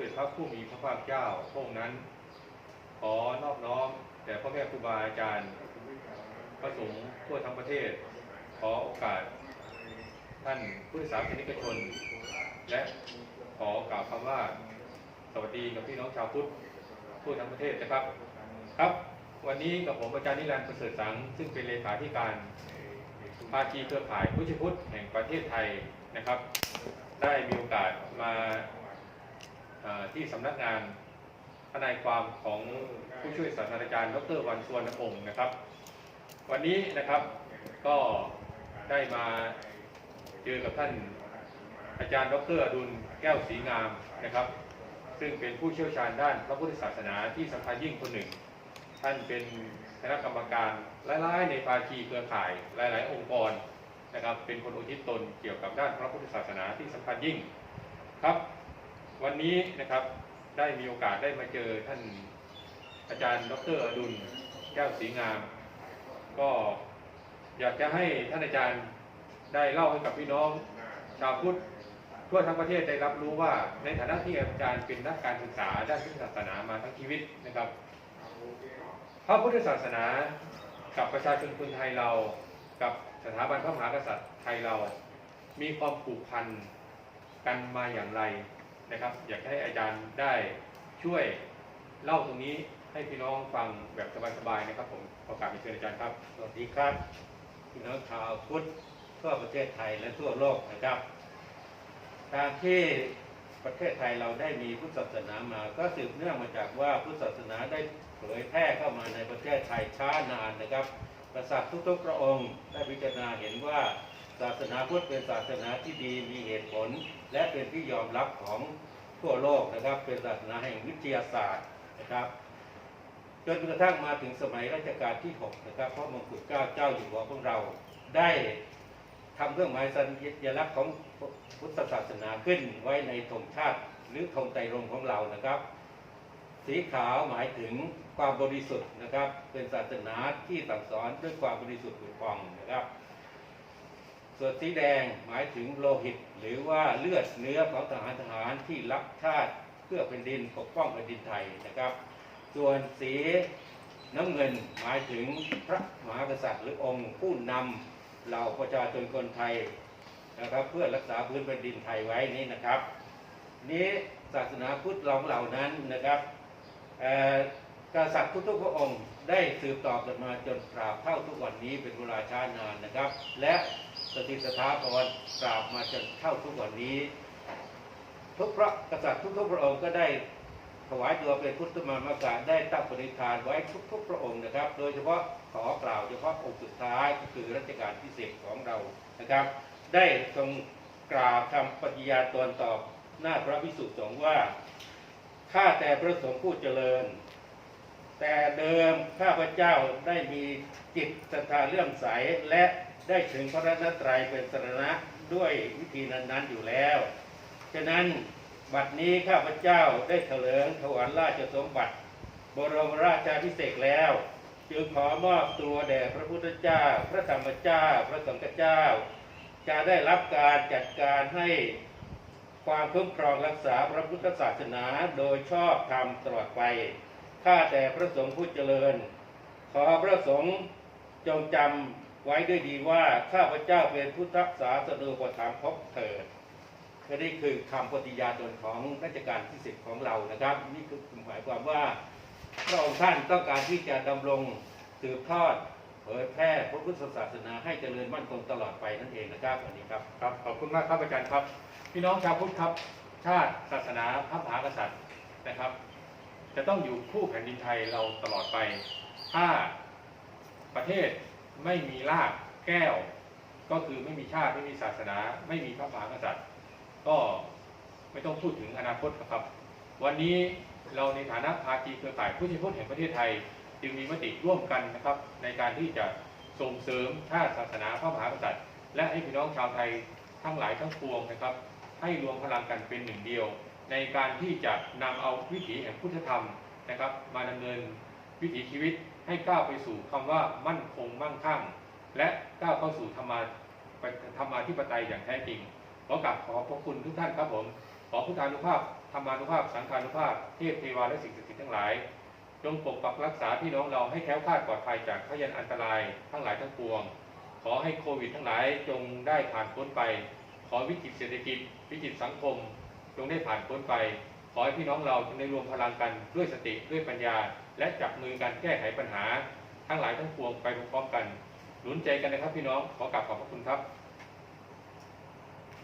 เด็จพระผู้มีพระภาคเจ้าพระองค์นั้น ขอนอบน้อมแด่พ่อแม่ครูบาอาจารย์ พระสงฆ์ทั่วทั้งประเทศ ขอโอกาส ท่านผู้สาสนิกชน และขอกล่าวคำว่า สวัสดีกับพี่น้องชาวพุทธทั่วทั้งประเทศนะครับ ครับ วันนี้กับผมอาจารย์นิรันดร์ประเสริฐสัง ซึ่งเป็นเลขาธิการภาคีเครือข่ายพุทธพุทธแห่งประเทศไทยนะครับ ได้มีโอกาสมา ที่สำนักงานทนายความของผู้ช่วยศาสตราจารย์ ดรวันสวนพงศ์นะครับ วันนี้นะครับก็ได้มาเจอกับท่านอาจารย์ ดรอดุลแก้วศรีงามนะครับ ซึ่งเป็นผู้เชี่ยวชาญด้านพระพุทธศาสนาที่สำคัญยิ่งคนหนึ่ง ท่านเป็นคณะกรรมการหลายๆในภาคีเครือข่ายหลาย ๆ องค์กรนะครับ เป็นคนอุทิศตนเกี่ยวกับด้านพระพุทธศาสนาที่สำคัญยิ่งครับ วันนี้นะครับได้มีโอกาสได้มาเจอท่านอาจารย์ดรอดุลแก้วศรีงาม ก็อยากจะให้ท่านอาจารย์ได้เล่าให้กับพี่น้องชาวพุทธทั่วทั้งประเทศได้รับรู้ว่าในฐานะที่อาจารย์เป็นนักการศึกษาด้านพุทธศาสนามาทั้งชีวิตนะครับพระพุทธศาสนากับประชาชนคนไทยเรา กับสถาบันพระมหากษัตริย์ไทยเรา มีความผูกพันกันมาอย่างไร นะครับ อยากให้อาจารย์ได้ช่วยเล่าตรงนี้ให้พี่น้องฟังแบบสบายๆนะครับ ผมขอกราบเรียนเชิญอาจารย์ครับสวัสดีครับพี่น้องชาวพุทธทั่วประเทศไทยและทั่วโลกนะครับการที่ประเทศไทยเราได้มีพุทธศาสนามา ก็สืบเนื่องมาจากว่าพุทธศาสนาได้เผยแพร่เข้ามาในประเทศไทยช้านานนะครับกษัตริย์ทุกๆพระองค์ได้พิจารณาเห็นว่า ศาสนาพุทธเป็นศาสนาที่ดีมีเหตุผล และเป็นที่ยอมรับของทั่วโลกนะครับ เป็นศาสนาแห่งวิทยาศาสตร์นะครับจนกระทั่งมาถึงสมัยรัชกาลที่ 6 นะครับพระมงกุฎเกล้าเจ้าอยู่หัวของเราได้ทำเครื่องหมายสัญลักษณ์ของพุทธศาสนาขึ้นไว้ในธงชาติ หรือธงไตรรงของเรานะครับ สีขาวหมายถึงความบริสุทธิ์นะครับ เป็นศาสนาที่สั่งสอนด้วยความบริสุทธิ์ผุดพองนะครับ ส่วนสีแดงหมายถึงโลหิต หรือว่าเลือดเนื้อของทหารทหารที่รักชาติเพื่อแผ่นดินปกป้องแผ่นดินไทยนะครับ ส่วนสีน้ำเงินหมายถึงพระมหากษัตริย์หรือองค์ผู้นำเหล่าประชาชนคนไทยนะครับ เพื่อรักษาพื้นแผ่นดินไทยไว้นี่นะครับ นี้ศาสนาพุทธเราเหล่านั้นนะครับเอ่อ กษัตริย์ทุกๆพระองค์ได้สืบต่อกันมาจนตราบเท่าทุกวันนี้เป็นเวลาช้านานนะครับ และสถิตสถาพรตราบมาจนเท่าทุกวันนี้ ทุกพระกษัตริย์ทุกๆพระองค์ก็ได้ถวายตัวเป็นพุทธมามากาได้ตั้งปณิธานไว้ทุกๆพระองค์นะครับ โดยเฉพาะขอกล่าวเฉพาะองค์สุดท้ายก็คือรัชกาลที่สิบของเรานะครับ ได้ทรงกล่าวคำปฏิญาณตนตอบหน้าพระพิสุทธิ์สงฆ์ว่าข้าแต่พระสงฆ์ผู้เจริญ แต่เดิมข้าพเจ้าได้มีจิตศรัทธาเลื่อมใสและได้ถึงพระรัตนตรัยเป็นสรณะด้วยวิธีนั้นๆอยู่แล้ว ฉะนั้นบัดนี้ข้าพเจ้าได้เถลิงถวายราชสมบัติ บรมราชาภิเศษแล้ว จึงขอมอบตัวแด่พระพุทธเจ้า พระธรรมเจ้า พระสงฆ์เจ้า จะได้รับการจัดการให้ความคุ้มครองรักษาพระพุทธศาสนาโดยชอบธรรมตลอดไป ข้าแต่พระสงฆ์ผู้เจริญ ขอพระสงฆ์จงจำไว้ด้วยดีว่าข้าพเจ้าเป็นพุทธศาสนูปถัมภกเถิดก็นี่คือคำปฏิญาณตนของรัชกาลที่สิบของเรานะครับ นี่คือหมายความว่าพระองค์ท่านต้องการที่จะดำรงสืบทอดเผยแพร่พระพุทธศาสนาให้เจริญมั่นคงตลอดไปนั่นเองนะครับอันนี้ครับครับขอบคุณมากครับอาจารย์ครับ พี่น้องชาวพุทธครับ ชาติศาสนาพระมหากษัตริย์นะครับ จะต้องอยู่คู่แผ่นดินไทยเราตลอดไป ถ้าประเทศไม่มีรากแก้ว ก็คือไม่มีชาติไม่มีศาสนา ไม่มีพระมหากษัตริย์ ก็ไม่ต้องพูดถึงอนาคตครับ วันนี้เราในฐานะภาคีเครือข่ายผู้ชีพุทธแห่งประเทศไทย จึงมีมติร่วมกันนะครับ ในการที่จะส่งเสริมชาติศาสนาพระมหากษัตริย์ และให้พี่น้องชาวไทยทั้งหลายทั้งปวงนะครับ ให้รวมพลังกันเป็นหนึ่งเดียว ในการที่จะนำเอาวิถีแห่งพุทธธรรมนะครับ มาดำเนินวิถีชีวิตให้ก้าวไปสู่คำว่ามั่นคงมั่งคั่ง และก้าวเข้าสู่ธรรมาธรรมาธิปไตยอย่างแท้จริงขอกราบขอบพระคุณทุกท่านครับผม ขอพุทธานุภาพธรรมานุภาพ สังฆานุภาพ เทพเทวาและสิ่งศักดิ์สิทธิ์ทั้งหลาย จงปกปักรักษาพี่น้องเราให้แคล้วคลาดปลอดภัยจากพยันอันตรายทั้งหลายทั้งปวง ขอให้โควิดทั้งหลายจงได้ผ่านพ้นไป ขอวิกฤตเศรษฐกิจ วิกฤตสังคม จงได้ผ่านพ้นไป ขอให้พี่น้องเราจงได้รวมพลังกันด้วยสติด้วยปัญญา และจับมือกันแก้ไขปัญหา ทั้งหลายทั้งปวงไปพร้อมๆกัน หนุนใจกันนะครับพี่น้องขอกลับขอบพระคุณครับ